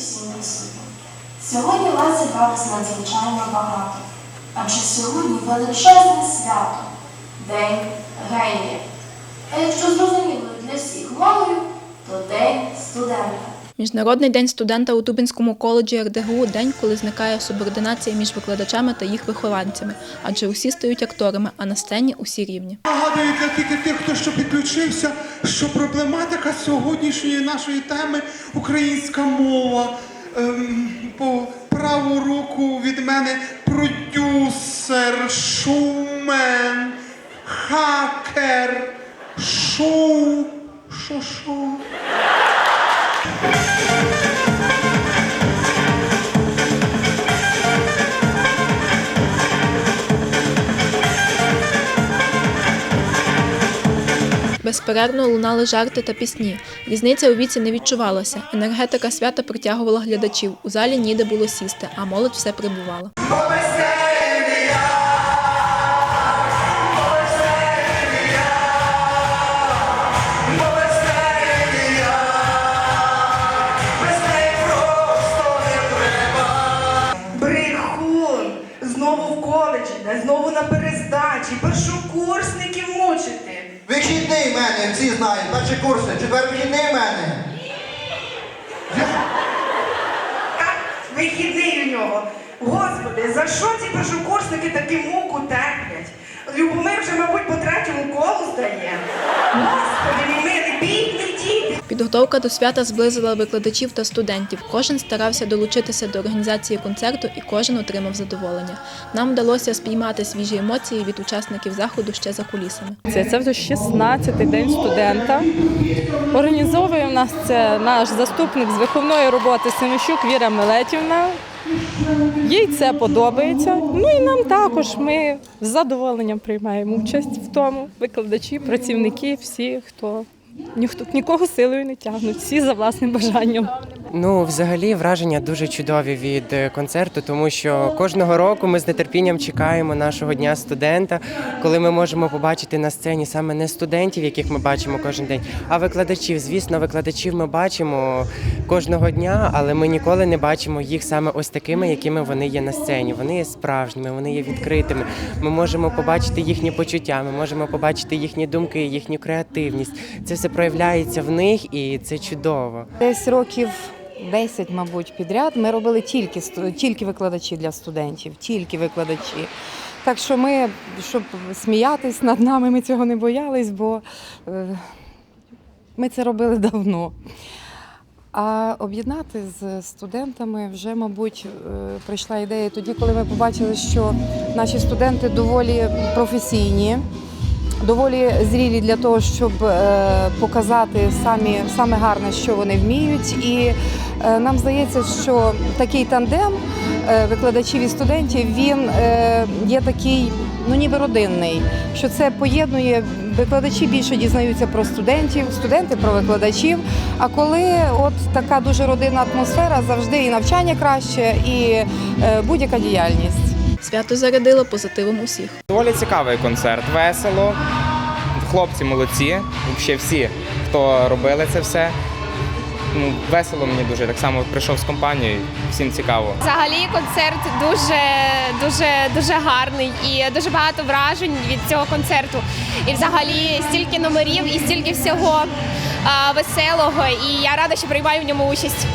усім присутнім. Сьогодні вас зібралось надзвичайно багато, адже сьогодні величезне свято День генія. А якщо зрозуміло для всіх мовою, то День студента. Міжнародний день студента у Тубінському коледжі РДГУ день, коли зникає субординація між викладачами та їх вихованцями, адже усі стають акторами, а на сцені усі рівні. Нагадую для тільки тих, хто що підключився, що проблематика сьогоднішньої нашої теми українська мова. Ем, по праву руку від мене продюсер, шоумен, хакер, шоу. Що Безперервно лунали жарти та пісні. Різниця у віці не відчувалася. Енергетика свята притягувала глядачів. У залі ніде було сісти, а молодь все прибувала. Знову в коледжі, знову на перездачі, знають, перші курси, четвер вихідний в мене. Так, вихідний у нього. Господи, за що ці першокурсники такі муку терплять? Підготовка до свята зблизила викладачів та студентів. Кожен старався долучитися до організації концерту і кожен отримав задоволення. Нам вдалося спіймати свіжі емоції від учасників заходу ще за кулісами. Це, це вже 16-й день студента. Організовує в нас це наш заступник з виховної роботи Семищук Віра Мелетівна. Їй це подобається. Ну і нам також. Ми з задоволенням приймаємо участь в тому. Викладачі, працівники, всі, хто ніхто нікого силою не тягнуть, всі за власним бажанням. Ну, взагалі, враження дуже чудові від е, концерту, тому що кожного року ми з нетерпінням чекаємо нашого дня студента, коли ми можемо побачити на сцені саме не студентів, яких ми бачимо кожен день, а викладачів. Звісно, викладачів ми бачимо кожного дня, але ми ніколи не бачимо їх саме ось такими, якими вони є на сцені. Вони є справжніми, вони є відкритими. Ми можемо побачити їхні почуття, ми можемо побачити їхні думки, їхню креативність. Це все проявляється в них, і це чудово. Десь років 10, мабуть, підряд ми робили тільки тільки викладачі для студентів, тільки викладачі. Так що ми, щоб сміятись над нами, ми цього не боялись, бо е, ми це робили давно. А об'єднати з студентами вже, мабуть, е, прийшла ідея тоді, коли ми побачили, що наші студенти доволі професійні, доволі зрілі для того, щоб е, показати самі саме гарне, що вони вміють. І е, нам здається, що такий тандем е, викладачів і студентів він є такий, ну ніби родинний, що це поєднує викладачі більше дізнаються про студентів, студенти про викладачів. А коли от така дуже родинна атмосфера, завжди і навчання краще, і будь-яка діяльність. Свято зарядило позитивом усіх. Доволі цікавий концерт, весело. Хлопці молодці, взагалі всі, хто робили це все. Ну, весело мені дуже. Так само прийшов з компанією, всім цікаво. Взагалі концерт дуже, дуже, дуже гарний і дуже багато вражень від цього концерту. І взагалі стільки номерів і стільки всього а, веселого. І я рада, що приймаю в ньому участь.